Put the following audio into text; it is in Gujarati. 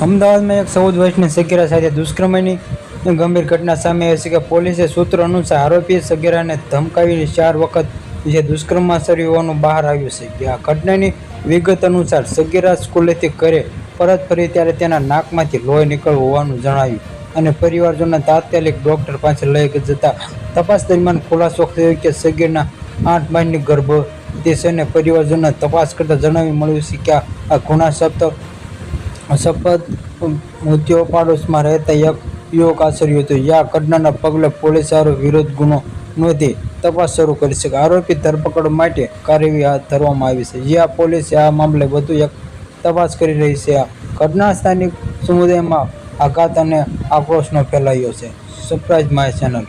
અમદાવાદમાં એક ચૌદ વર્ષની સગીરા સાથે દુષ્કર્મની ગંભીર ઘટના સામે આવી છે કે પોલીસે સૂત્રો અનુસાર આરોપીએ સગીરાને ધમકાવીને ચાર વખત જે દુષ્કર્મમાં સર્યું હોવાનું બહાર આવ્યું છે. કે આ ઘટનાની વિગત અનુસાર સગીરા સ્કૂલેથી ઘરે પરત ફરી ત્યારે તેના નાકમાંથી લોહી નીકળવું હોવાનું જણાવ્યું અને પરિવારજનોને તાત્કાલિક ડૉક્ટર પાસે લઈ જતા તપાસ દરમિયાન ખુલાસો થયો કે સગીરના આઠ મહિનાની ગર્ભવતી છે અને પરિવારજનોને તપાસ કરતાં જણાવી મળ્યું છે કે આ ગુના સપ્ત શપથ મૃત્યુ પાડોશમાં રહેતા એક યુવક આચર્યું હતું. યા ઘટનાના પગલે પોલીસ આરો વિરોધ ગુનો નોંધી તપાસ શરૂ કરી છે. આરોપી ધરપકડ માટે કાર્યવાહી હાથ ધરવામાં આવી છે. જ્યાં પોલીસે આ મામલે વધુ એક તપાસ કરી રહી છે. આ ઘટના સ્થાનિક સમુદાયમાં આઘાત અને આક્રોશનો ફેલાયો છે. Surprise my channel.